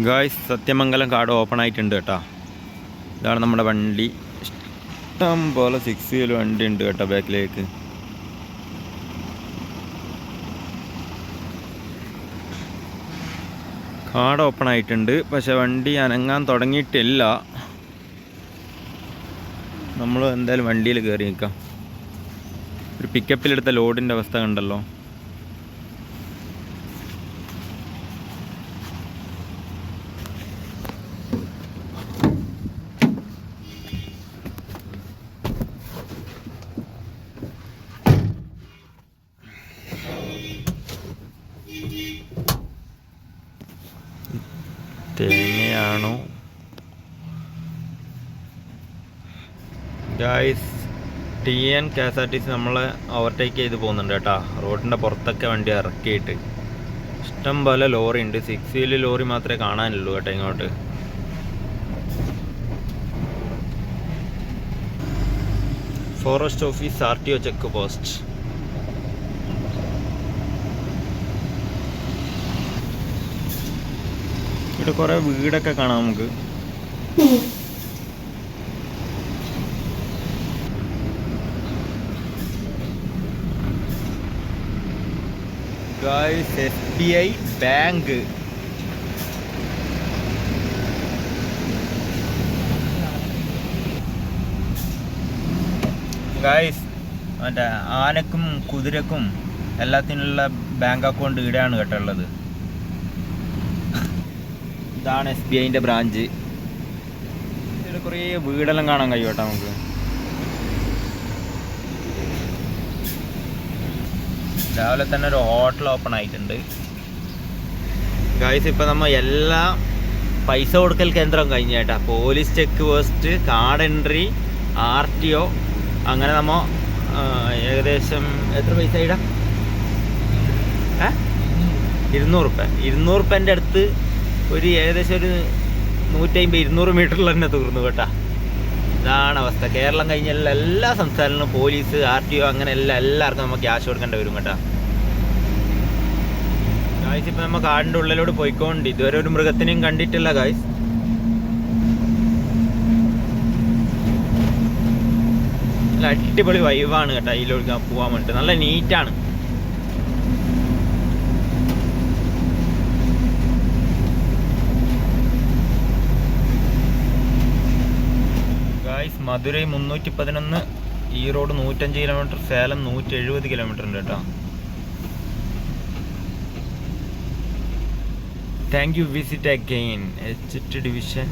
Guys Sathyamangalam കാട് open ആയിട്ടുണ്ട് കേട്ടോ. ഇതാണ് നമ്മുടെ വണ്ടി. ഇഷ്ടം പോലെ സിക്സ് വീൽ വണ്ടി ഉണ്ട് കേട്ടോ ബാക്കിലേക്ക് കാട് ഓപ്പൺ ആയിട്ടുണ്ട്. പക്ഷെ വണ്ടി അനങ്ങാൻ തുടങ്ങിയിട്ടില്ല. നമ്മൾ എന്തായാലും വണ്ടിയിൽ കയറി നിൽക്കാം. ഒരു പിക്കപ്പിലെടുത്ത ലോഡിന്റെ അവസ്ഥ കണ്ടല്ലോ. തേങ്ങയാണോ guys T N K S R T C നമ്മളെ ഓവർടേക്ക് ചെയ്ത് പോകുന്നുണ്ട് കേട്ടോ. റോഡിന്റെ പുറത്തൊക്കെ വണ്ടി ഇറക്കിയിട്ട്. ഇഷ്ടം പോലെ ലോറി ഉണ്ട്. സിക്സ് വീലി ലോറി മാത്രമേ കാണാനുള്ളൂ കേട്ടോ ഇങ്ങോട്ട്. Forest office R T O check post ഇവിടെ കുറേ വീടൊക്കെ കാണാം നമുക്ക്. S B I bank guys മറ്റേ ആനക്കും കുതിരക്കും എല്ലാത്തിനുള്ള ബാങ്ക് അക്കൗണ്ട് ഇവിടെയാണ് കേട്ടോ ഉള്ളത്. ഇതാണ് എസ് ബി ഐന്റെ ബ്രാഞ്ച്. ഇവിടെ കുറേ വീടെല്ലാം കാണാൻ കഴിയും കേട്ടോ നമുക്ക്. രാവിലെ തന്നെ ഒരു ഹോട്ടൽ ഓപ്പൺ ആയിട്ടുണ്ട്. ഗായ്സ് ഇപ്പം നമ്മൾ എല്ലാ പൈസ കൊടുക്കൽ കേന്ദ്രം കഴിഞ്ഞ കേട്ടാ. Police check post card entry R T O അങ്ങനെ നമ്മ ആ, ഏകദേശം എത്ര പൈസ ഇടാം? ഏ? ഇരുന്നൂറ് റുപ്യ. ഇരുന്നൂറ് റുപ്യന്റെ അടുത്ത് ഒരു ഏകദേശം ഒരു നൂറ്റമ്പത് ഇരുന്നൂറ് മീറ്ററിൽ തന്നെ തീർന്നു കേട്ടാ. ഇതാണ് അവസ്ഥ. കേരളം കഴിഞ്ഞാൽ എല്ലാ സംസ്ഥാനങ്ങളിലും പോലീസ് ആർ ടി ഒ അങ്ങനെ എല്ലാം എല്ലാവർക്കും നമുക്ക് ക്യാഷ് കൊടുക്കേണ്ടി വരും കേട്ടാ. ഗായ്സ് ഇപ്പം നമ്മൾ കാടിന്റെ ഉള്ളിലോട്ട് പോയിക്കൊണ്ട് ഇതുവരെ ഒരു മൃഗത്തിനെയും കണ്ടിട്ടില്ല ഗായ്സ് അടിപൊളി വൈവാണ് കേട്ടോ. അതിലൊഴിക്കാൻ പോകാൻ വേണ്ടിട്ട്. നല്ല നീറ്റാണ് ഗായ്സ് മധുരൈ മുന്നൂറ്റി പതിനൊന്ന് ഈ റോഡ് നൂറ്റഞ്ച് കിലോമീറ്റർ സേലം നൂറ്റി എഴുപത് കിലോമീറ്റർ ഉണ്ട് കേട്ടോ. Thank you visit again H T division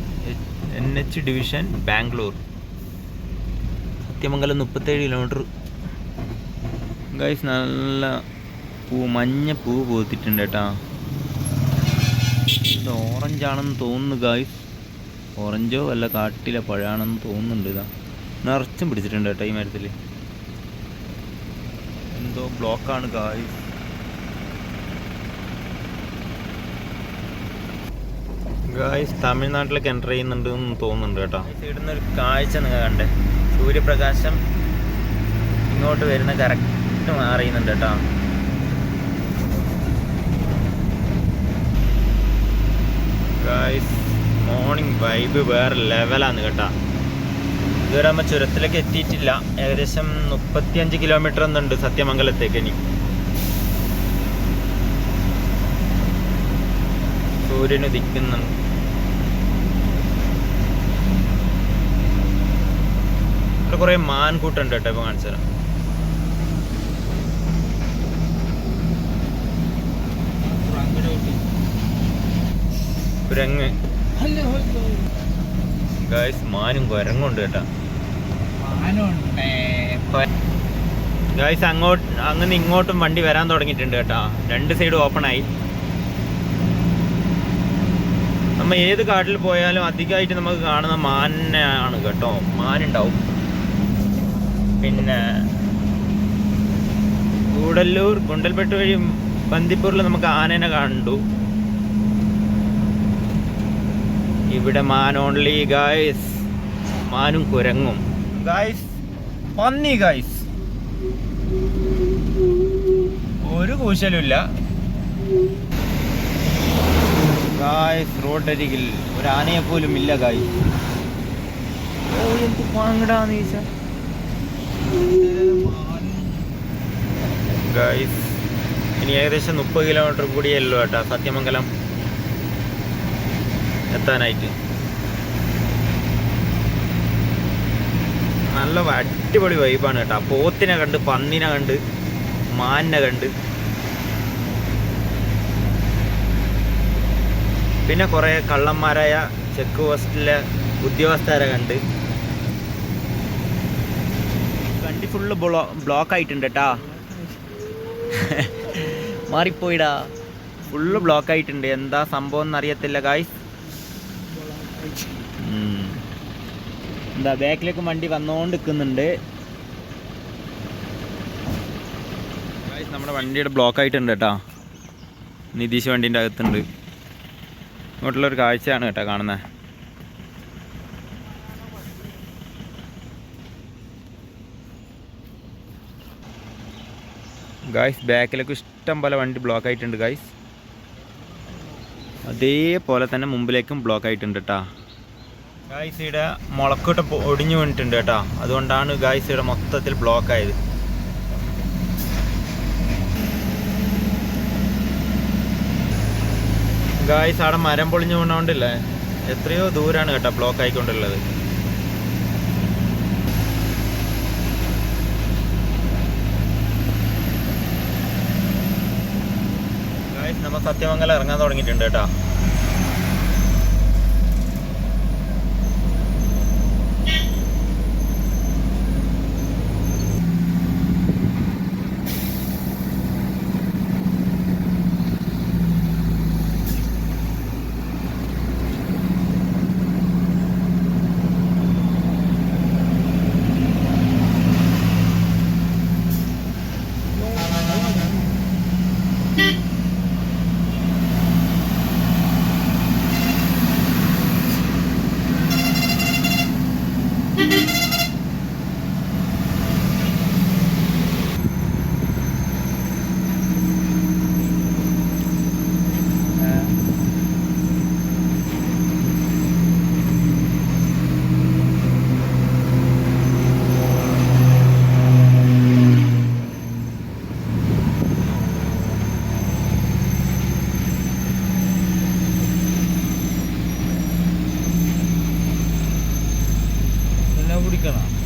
N H division Bangalore Sathyamangalam മുപ്പത്തേഴ് കിലോമീറ്റർ. ഗൈസ് നല്ല പൂ മഞ്ഞ പൂ പൂത്തിട്ടുണ്ട് കേട്ടോ. ഇത് ഓറഞ്ച് ആണെന്ന് തോന്നുന്നു ഗായ്സ് ഓറഞ്ചോ വല്ല കാട്ടിലെ പഴമാണെന്ന് തോന്നുന്നുണ്ട് ഇതാ. നിറച്ചും പിടിച്ചിട്ടുണ്ട് കേട്ടോ ഈ മരത്തിൽ എന്തോ ബ്ലോക്കാണ് കായ് ഗായ്സ് തമിഴ്നാട്ടിലേക്ക് എന്റർ ചെയ്യുന്നുണ്ട് എന്ന് തോന്നുന്നുണ്ട് കേട്ടോ. ഇവിടുന്ന് ഒരു കാഴ്ച നിങ്ങൾ കണ്ടേ. സൂര്യപ്രകാശം ഇങ്ങോട്ട് വരുന്ന കറക്റ്റ് മാറിയുന്നുണ്ട് കേട്ടോ. ഗായ്സ് മോർണിംഗ് വൈബ് വേറെ ലെവലാണ് കേട്ടോ. ഇതുവരെ നമ്മൾ ചുരത്തിലേക്ക് എത്തിയിട്ടില്ല. ഏകദേശം മുപ്പത്തിയഞ്ച് കിലോമീറ്റർ ഒന്നുണ്ട് സത്യമംഗലത്തേക്ക് ഇനി. സൂര്യന് ഉദിക്കുന്നുണ്ട് ഇവിടെ കുറേ മാൻകൂട്ടുണ്ട് കേട്ടോ ഇപ്പൊ കാണിച്ചു തരാം. കുരങ്ങ്. ഗായ്സ് മാനും കുരങ്ങുണ്ട് കേട്ടോ. ഗായ്സ് അങ്ങോട്ട് അങ്ങനെ ഇങ്ങോട്ടും വണ്ടി വരാൻ തുടങ്ങിയിട്ടുണ്ട് കേട്ടോ. രണ്ട് സൈഡ് ഓപ്പൺ ആയി. നമ്മ ഏത് കാട്ടിൽ പോയാലും അധികമായിട്ട് നമുക്ക് കാണുന്ന മാനാണ് കേട്ടോ. മാനുണ്ടാവും. പിന്നെ കൂടല്ലൂർ കുണ്ടൽപെട്ട് വഴി ബന്ദിപ്പൂരിൽ നമുക്ക് ആനേനെ കണ്ടു ഇവിടെ മാൻ ഓൺലി ഗായ്സ് മാനും കുരങ്ങും. ഗായ്സ് പന്നി ഗായ്സ് ഒരു കൂശലുമില്ല. ഗായ്സ് റോഡരികിൽ ഒരു ആനയെ പോലും ഇല്ല ഗായ്സ് ഓ എന്ത് പാങ്ങടാന്ന് ചോദിച്ചാ ഗായ്സ് ഇനി ഏകദേശം മുപ്പത് കിലോമീറ്റർ കൂടിയല്ലോ കേട്ടോ സത്യമംഗലം. എത്താനായിട്ട്. നല്ല അടിപൊളി വൈബാണ് കേട്ടോ. പോത്തിനെ കണ്ട് പന്നിനെ കണ്ട് മാനിനെ കണ്ട്. പിന്നെ കുറേ കള്ളന്മാരായ ചെക്ക് പോസ്റ്റിലെ ഉദ്യോഗസ്ഥരെ കണ്ട്. വണ്ടി ഫുള്ള് ബ്ലോ ബ്ലോക്ക് ആയിട്ടുണ്ട് കേട്ടാ. മാറിപ്പോയിടാ. ഫുള്ള് ബ്ലോക്ക് ആയിട്ടുണ്ട്. എന്താ സംഭവം എന്നറിയത്തില്ല ഗായ്സ് എന്താ ബാക്കിലേക്ക് വണ്ടി വന്നുകൊണ്ട് നിൽക്കുന്നുണ്ട് നമ്മുടെ വണ്ടിയുടെ ബ്ലോക്ക് ആയിട്ടുണ്ട് കേട്ടോ. നിതീഷ് വണ്ടീന്റെ അകത്തുണ്ട്. ഇങ്ങോട്ടുള്ളൊരു കാഴ്ചയാണ് കേട്ടോ കാണുന്നത് ഗായ്സ് ബാക്കിലേക്ക് ഇഷ്ടം പോലെ വണ്ടി ബ്ലോക്ക് ആയിട്ടുണ്ട് ഗായ്സ് അതേപോലെ തന്നെ മുമ്പിലേക്കും ബ്ലോക്ക് ആയിട്ടുണ്ട് കേട്ടോ ഗായ്സ് ഇവിടെ മുളക്കൂട്ടം ഒടിഞ്ഞു വീണിട്ടുണ്ട് കേട്ടോ അതുകൊണ്ടാണ് ഗായ്സ് ഇവിടെ മൊത്തത്തിൽ ബ്ലോക്ക് ആയത്. ഗായ്സ് അവിടെ മരം പൊളിഞ്ഞു വീണോണ്ടില്ലേ? എത്രയോ ദൂരാണ് കേട്ടോ ബ്ലോക്ക് ആയിക്കൊണ്ടുള്ളത് ഗായ്സ് നമ്മൾ സത്യമംഗലം ഇറങ്ങാൻ തുടങ്ങിയിട്ടുണ്ട് കേട്ടോ. ぶりかな。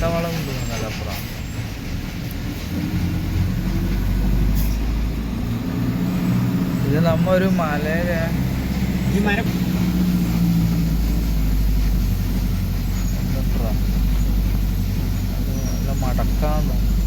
അട്ടവളം ഉണ്ട് മലപ്പുറം ഇത് നമ്മ ഒരു മലയിലെ ഈ മരം. മടക്കാന്ന് ഇരുപത്തഞ്ചാം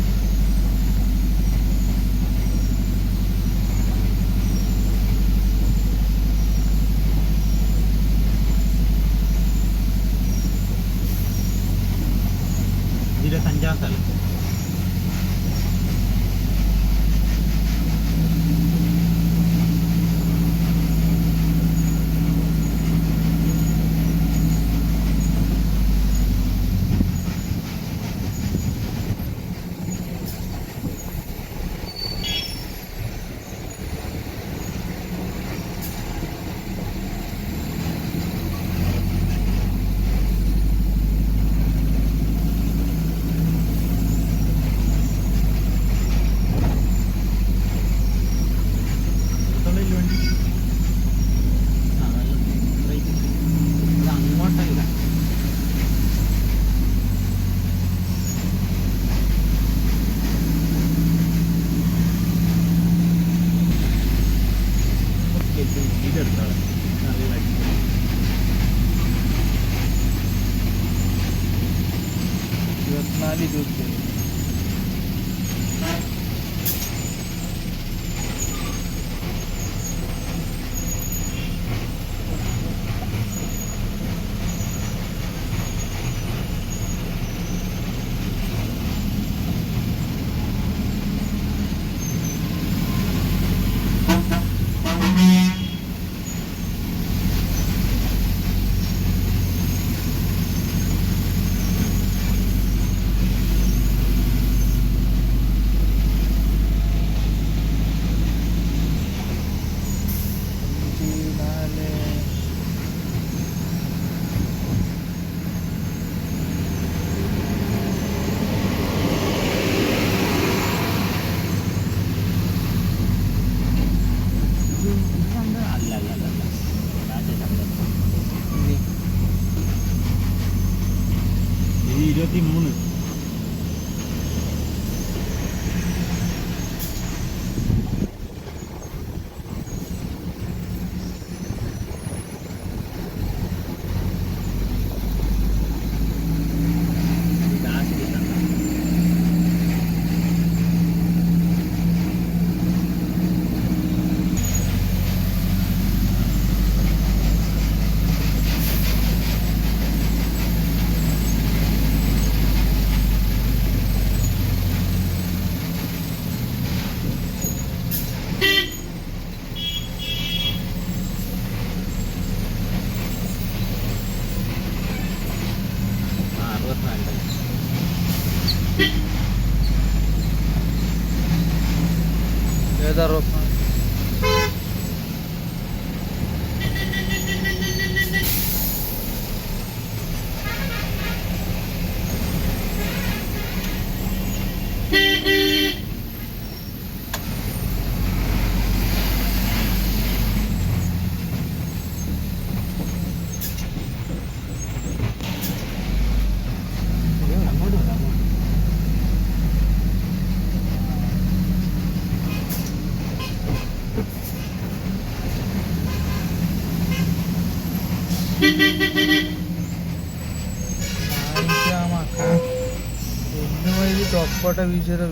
എന്ന് വഴി തൊപ്പട്ട വീശിയത്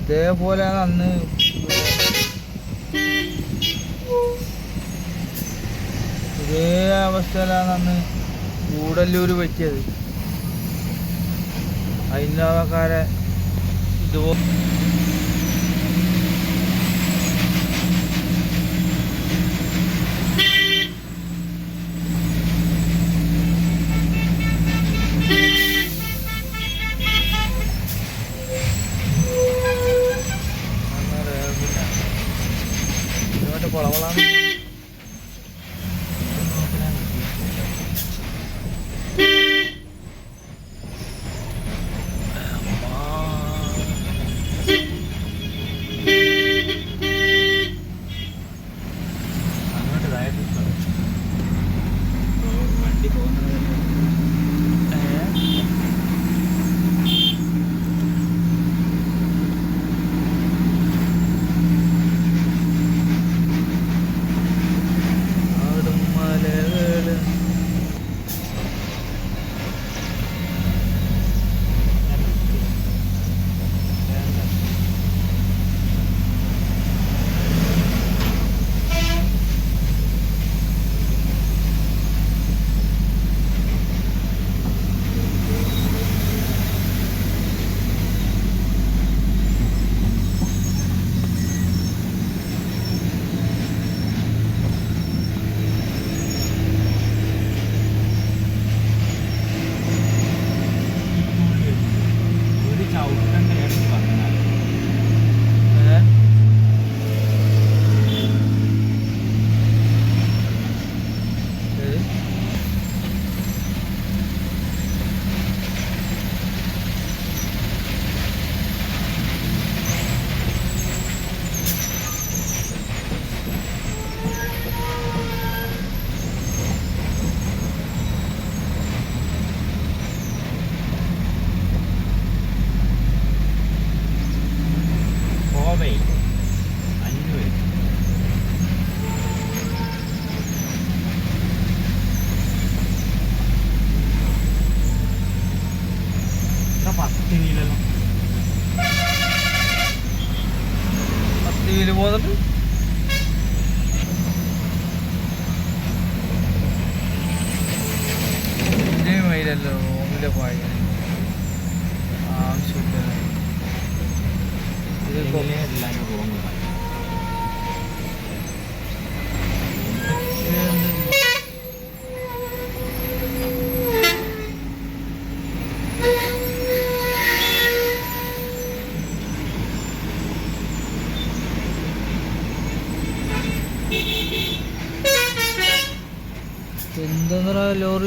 ഇതേപോലെയാണ് അന്ന് ഇതേ അവസ്ഥയിലാണ് അന്ന് കൂടല്ലൂര് പറ്റിയത്. ആൾക്കാരെ ഇതുപോലെ Thank you.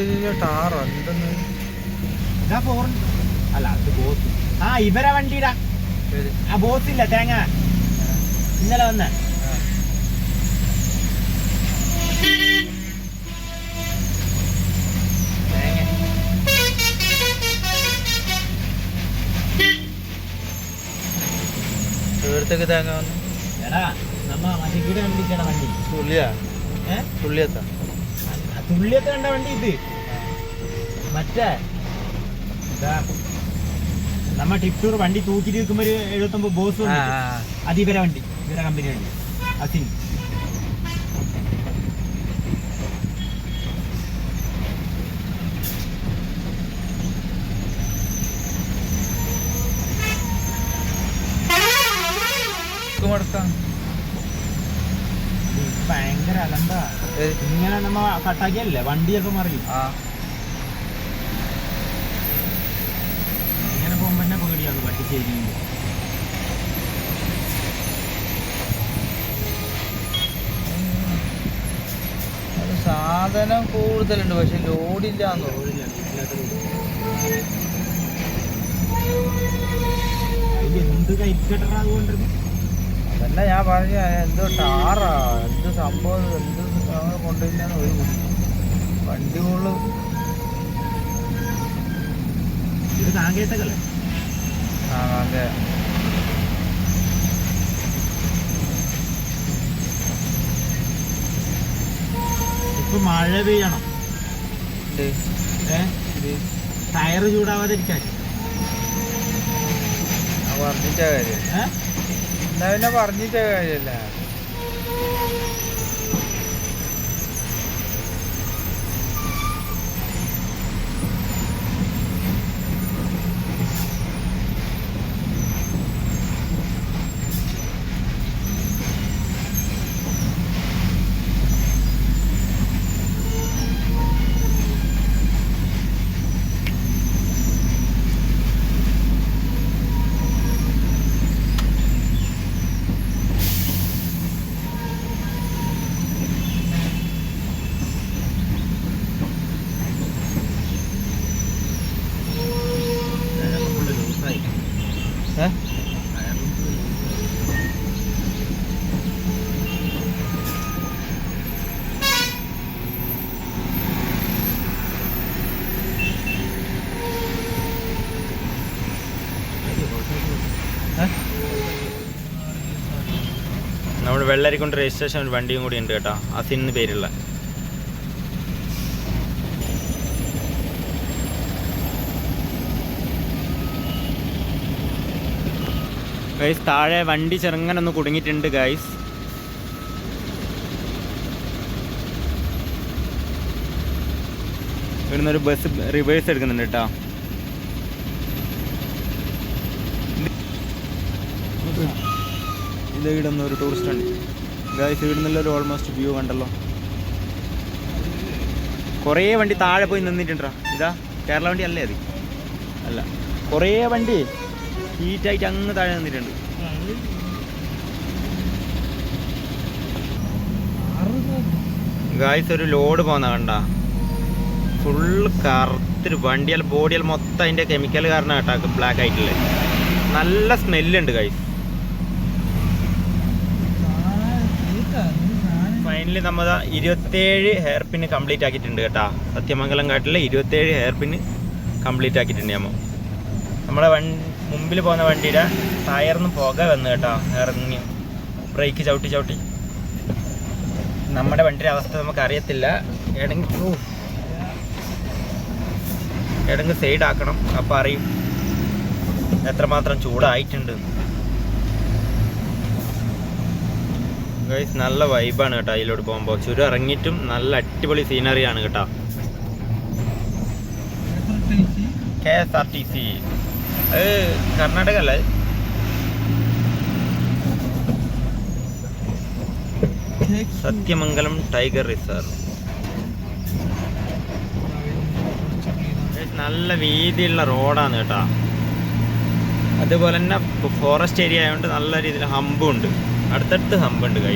ലോറിയിലെ ടാറ എന്തെന്ന് അല്ല അത് ബോസ് ആ ഇവരെ വണ്ടിടാ ആ ബോസ് ഇല്ല തേങ്ങ. ഇന്നലെ വന്ന. തേങ്ങ വന്നു. എടാ നമ്മ മറ്റേ വണ്ടി. തുള്ളിയാ? ഏ? തുള്ളിയെത്താ? ആ തുള്ളിയത്ത് കണ്ട വണ്ടി ഇത്. മറ്റേ എന്താ നമ്മ ടിപ്പ് ടൂർ വണ്ടി തൂക്കിട്ട് നിൽക്കുമ്പോ ഒരു എഴുപത്തൊമ്പത് ബോസ്. അത് ഇവരെ വണ്ടി ഇവരെ കമ്പനി വണ്ടി. അസിൻ. ഭയങ്കര അലമ്പാ. ഇങ്ങനെ നമ്മ കട്ടാക്കിയല്ലേ വണ്ടിയൊക്കെ ചിലപ്പോ മറിയും ആ ഇങ്ങനെ പോകുമ്പോ തന്നെ അത് സാധനം കൂടുതലുണ്ട് പക്ഷെ ലോഡില്ല എന്ന് അതല്ല ഞാൻ പറഞ്ഞ എന്തോ ടാറാ എന്ത് സംഭവം എന്ത് കൊണ്ടുവരുന്ന ഒരു. വണ്ടി മുകളിൽ ഇത് അതെ ഇപ്പൊ മഴ പെയ്യണം. ടയർ ചൂടാവാതിരിക്കാൻ. പറഞ്ഞിട്ട കാര്യം ഏ? എന്നാ പിന്നെ പറഞ്ഞിട്ട കാര്യല്ല ഏ ഏ? നമ്മുടെ വെള്ളരിക്കൊണ്ട് രജിസ്ട്രേഷൻ ഒരു വണ്ടിയും കൂടി ഉണ്ട് കേട്ടോ. അസിൻ എന്ന് പേരുള്ള. ഗൈസ് താഴെ വണ്ടി ചെറുങ്ങനെ ഒന്ന് കുടുങ്ങിയിട്ടുണ്ട് ഗൈസ് ഇവിടുന്ന് ഒരു ബസ് റിവേഴ്സ് എടുക്കുന്നുണ്ട് കേട്ടോ. ഇത് ഇടുന്ന ഒരു ടൂറിസ്റ്റ് ഉണ്ട് ഗൈസ് ഇവിടുന്നുള്ള ഒരു ഓൾമോസ്റ്റ് വ്യൂ കണ്ടല്ലോ. കുറേ വണ്ടി താഴെ പോയി നിന്നിട്ടുണ്ടാ? ഇതാ കേരള വണ്ടി അല്ലേ അത്? അല്ല. കുറേ വണ്ടി ഹീറ്റായിട്ട് അങ്ങ് താഴെ നിന്നിട്ടുണ്ട്. ഗായ്സ് ഒരു ലോഡ് പോകുന്ന കണ്ട. ഫുൾ കറുത്തൊരു വണ്ടിയാൽ ബോഡിയാൽ മൊത്തം അതിന്റെ കെമിക്കൽ കാരണം കേട്ടോ ബ്ലാക്ക് ആയിട്ടുള്ളത്. നല്ല സ്മെല്ലുണ്ട് ഗൈസ് ഫൈനലി നമ്മൾ ഇരുപത്തേഴ് ഹെയർ പിൻ കംപ്ലീറ്റ് ആക്കിയിട്ടുണ്ട് കേട്ടോ. സത്യമംഗലം കാട്ടിലെ ഇരുപത്തേഴ് ഹെയർ പിൻ കംപ്ലീറ്റ് ആക്കിയിട്ടുണ്ട് നമ്മൾ നമ്മളെ വൺ മുമ്പിൽ പോകുന്ന വണ്ടിയുടെ ടയർന്ന് പുക വന്നു കേട്ടോ ഇറങ്ങി. ബ്രേക്ക് ചവിട്ടി ചവിട്ടി. നമ്മുടെ വണ്ടിയുടെ അവസ്ഥ നമുക്ക് അറിയത്തില്ല. ഏടെങ്കിൽ ഏടെങ്കിൽ സൈഡ് ആക്കണം. അപ്പോൾ അറിയും. എത്രമാത്രം ചൂടായിട്ടുണ്ട്. ഗൈസ് നല്ല വൈബാണ് കേട്ടോ അതിലോട്ട് പോകുമ്പോൾ ചുരം ഇറങ്ങിയിട്ടും നല്ല അടിപൊളി സീനറിയാണ് കേട്ടോ. K S R T C അത് കർണാടക അല്ലേ? Sathyamangalam tiger reserve. നല്ല വീതിയുള്ള റോഡാണ് കേട്ടോ. അതുപോലെ തന്നെ ഫോറസ്റ്റ് ഏരിയ ആയതുകൊണ്ട് നല്ല രീതിയിൽ ഹമ്പും ഉണ്ട് അടുത്തടുത്ത് ഹമ്പുണ്ട് കൈ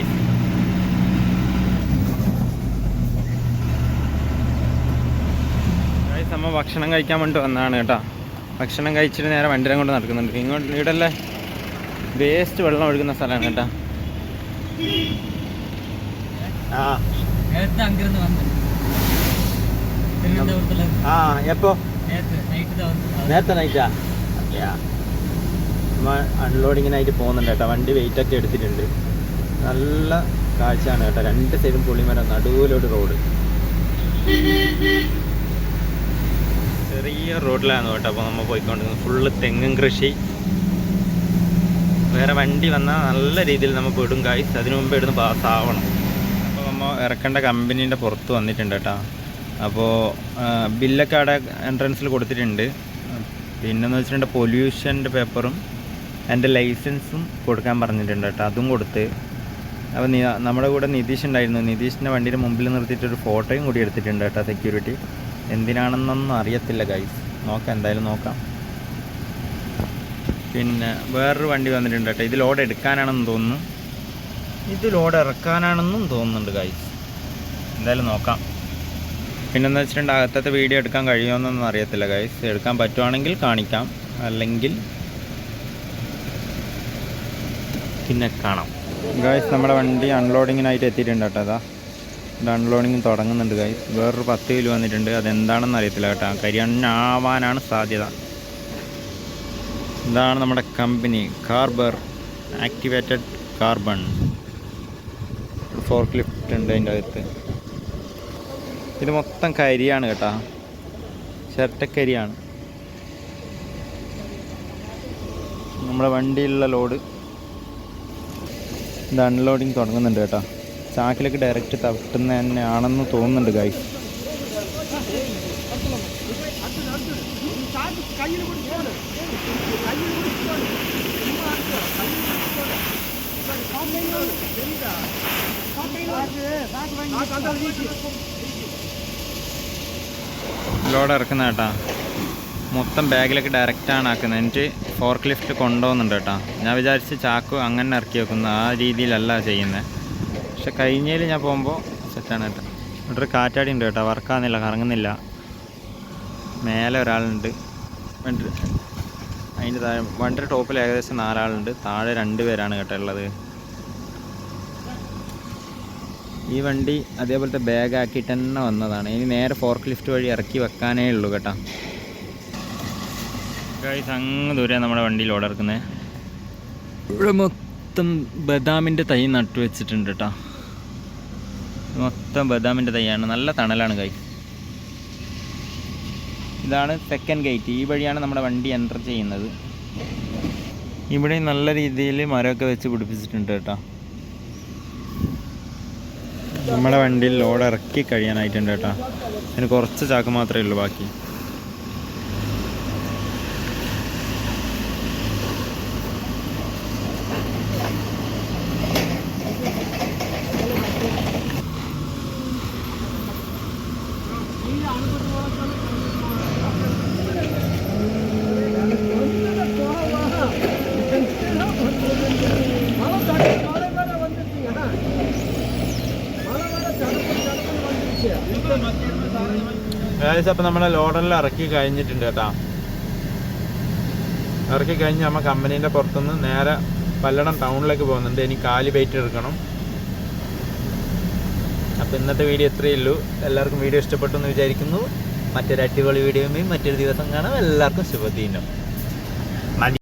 നമ്മ ഭക്ഷണം കഴിക്കാൻ വേണ്ടി വന്നതാണ് കേട്ടോ. ഭക്ഷണം കഴിച്ചിട്ട് നേരെ വണ്ടിരം കൊണ്ട് നടക്കുന്നുണ്ട്. ഇങ്ങോട്ട് ഇവിടെല്ലാം വേസ്റ്റ് വെള്ളം ഒഴുകുന്ന സ്ഥലമാണ് കേട്ടോ. ആ. എപ്പോ? നേരത്തെ നൈറ്റ് വന്നു നേരത്തെ നൈറ്റാ അൺലോഡിങ്ങിനായിട്ട് പോകുന്നുണ്ട് കേട്ടോ. വണ്ടി വെയിറ്റ് ഒക്കെ എടുത്തിട്ടുണ്ട്. നല്ല കാഴ്ചയാണ് കേട്ടോ. രണ്ട് സൈഡും പുള്ളിമരം നടുവിലൊരു റോഡ് ചെറിയ റോഡിലാണ് കേട്ടോ. അപ്പോൾ നമ്മൾ പോയിക്കൊണ്ടിരുന്നത് ഫുള്ള് തെങ്ങും കൃഷി. വേറെ വണ്ടി വന്നാൽ നല്ല രീതിയിൽ നമ്മൾ പെടും കായ്സ് അതിനു മുമ്പ് ഇടുന്ന് പാസ്സാവണം അപ്പോൾ നമ്മൾ ഇറക്കേണ്ട കമ്പനീന്റെ പുറത്ത് വന്നിട്ടുണ്ട് കേട്ടോ. അപ്പോൾ ബില്ലൊക്കെ അവിടെ എൻട്രൻസിൽ കൊടുത്തിട്ടുണ്ട്. പിന്നെന്ന് വെച്ചിട്ടുണ്ടെങ്കിൽ പൊല്യൂഷന്റെ പേപ്പറും എന്റെ ലൈസൻസും കൊടുക്കാൻ പറഞ്ഞിട്ടുണ്ട് കേട്ടോ അതും കൊടുത്ത്. അപ്പോൾ നമ്മുടെ കൂടെ നിതീഷ് ഉണ്ടായിരുന്നു. നിതീഷിന്റെ വണ്ടിയുടെ മുമ്പിൽ നിർത്തിയിട്ട് ഒരു ഫോട്ടോയും കൂടി എടുത്തിട്ടുണ്ട് കേട്ടോ സെക്യൂരിറ്റി എന്തിനാണെന്നൊന്നും അറിയത്തില്ല ഗൈസ് നോക്കാം എന്തായാലും നോക്കാം. പിന്നെ വേറൊരു വണ്ടി വന്നിട്ടുണ്ട് കേട്ടോ. ഇത് ലോഡ് എടുക്കാനാണെന്ന് തോന്നുന്നു. ഇത് ലോഡ് ഇറക്കാനാണെന്നും തോന്നുന്നുണ്ട് ഗൈസ് എന്തായാലും നോക്കാം. പിന്നെന്ന് വെച്ചിട്ടുണ്ടെങ്കിൽ അകത്തത്തെ വീഡിയോ എടുക്കാൻ കഴിയുമെന്നൊന്നും അറിയത്തില്ല ഗൈസ് എടുക്കാൻ പറ്റുവാണെങ്കിൽ കാണിക്കാം. അല്ലെങ്കിൽ പിന്നെ കാണാം. ഗായ്സ് നമ്മുടെ വണ്ടി അൺലോഡിങ്ങിനായിട്ട് എത്തിയിട്ടുണ്ട് കേട്ടോ അതാ. ഇത് അൺലോഡിങ് തുടങ്ങുന്നുണ്ട് ഗായ്സ് വേറൊരു പത്ത് കിലോ വന്നിട്ടുണ്ട്. അതെന്താണെന്ന് അറിയത്തില്ല കേട്ടോ. കരിയണ്ണാവാനാണ് സാധ്യത. ഇതാണ് നമ്മുടെ company carbon activated carbon four lift ഉണ്ട് അതിന്റെ അകത്ത്. ഇത് മൊത്തം കരിയാണ് കേട്ടോ. ചിരട്ടക്കരിയാണ്. നമ്മുടെ വണ്ടിയിലുള്ള ലോഡ് ഇത് അൺലോഡിങ് തുടങ്ങുന്നുണ്ട് കേട്ടോ. ചാക്കിലേക്ക് ഡയറക്റ്റ് തട്ടുന്ന തന്നെ ആണെന്ന് തോന്നുന്നുണ്ട് ഗായ് ലോഡ് ഇറക്കുന്ന കേട്ടാ. മൊത്തം ബാഗിലേക്ക് ഡയറക്റ്റാണ് ആക്കുന്നത്. എന്നിട്ട് ഫോർക്ക് ലിഫ്റ്റ് കൊണ്ടുപോകുന്നുണ്ട് കേട്ടോ. ഞാൻ വിചാരിച്ച് ചാക്കു അങ്ങനെ ഇറക്കി വെക്കുന്നു. ആ രീതിയിലല്ല ചെയ്യുന്നത് പക്ഷെ കഴിഞ്ഞതിൽ ഞാൻ പോകുമ്പോൾ സെറ്റാണ് കേട്ടോ. ഇവിടെ ഒരു കാറ്റാടി ഉണ്ട് കേട്ടോ. വർക്കാകുന്നില്ല കറങ്ങുന്നില്ല. മേലെ ഒരാളുണ്ട്. വണ്ടി അതിന്റെ താഴെ വണ്ടിയുടെ ടോപ്പിൽ ഏകദേശം നാലാളുണ്ട്. താഴെ രണ്ട് പേരാണ് കേട്ടോ ഉള്ളത്. ഈ വണ്ടി അതേപോലത്തെ ബാഗ് ആക്കിയിട്ട് തന്നെ വന്നതാണ്. ഇനി നേരെ ഫോർക്ക് ലിഫ്റ്റ് വഴി ഇറക്കി വെക്കാനേ ഉള്ളൂ കേട്ടോ. ഗൈസ് അങ്ങ് ദൂരെ നമ്മുടെ വണ്ടിയിൽ ഓർഡർ ഇറക്കുന്നത് ഇവിടെ മൊത്തം ബദാമിന്റെ തൈ നട്ടു വെച്ചിട്ടുണ്ട് കേട്ടോ മൊത്തം ബദാമിന്റെ തൈയാണ്. നല്ല തണലാണ് ഗൈസ് ഇതാണ് സെക്കൻഡ് ഗേറ്റ് ഈ വഴിയാണ് നമ്മുടെ വണ്ടി എന്റർ ചെയ്യുന്നത്. ഇവിടെ നല്ല രീതിയിൽ മരമൊക്കെ വെച്ച് പിടിപ്പിച്ചിട്ടുണ്ട് കേട്ടോ നമ്മുടെ വണ്ടിയിൽ ലോഡ് ഇറക്കി കഴിയാനായിട്ടുണ്ട് കേട്ടോ അതിന് കുറച്ച് ചാക്ക് മാത്രമേ ഉള്ളൂ ബാക്കി. ഏകദേശം അപ്പം നമ്മുടെ ലോഡറിൽ ഇറക്കി കഴിഞ്ഞിട്ടുണ്ട് കേട്ടോ. ഇറക്കി കഴിഞ്ഞ് നമ്മൾ കമ്പനീന്റെ പുറത്തുനിന്ന് നേരെ പല്ലടം ടൗണിലേക്ക് പോകുന്നുണ്ട്. ഇനി കാലി വെയിറ്റ് എടുക്കണം. അപ്പോൾ ഇന്നത്തെ വീഡിയോ ഇത്രയേ ഉള്ളൂ. എല്ലാവർക്കും വീഡിയോ ഇഷ്ടപ്പെട്ടു എന്ന് വിചാരിക്കുന്നു. മറ്റൊരു അടിപൊളി വീഡിയോയുമായി മറ്റൊരു ദിവസം കാണാം. എല്ലാവർക്കും ശുഭദീനം.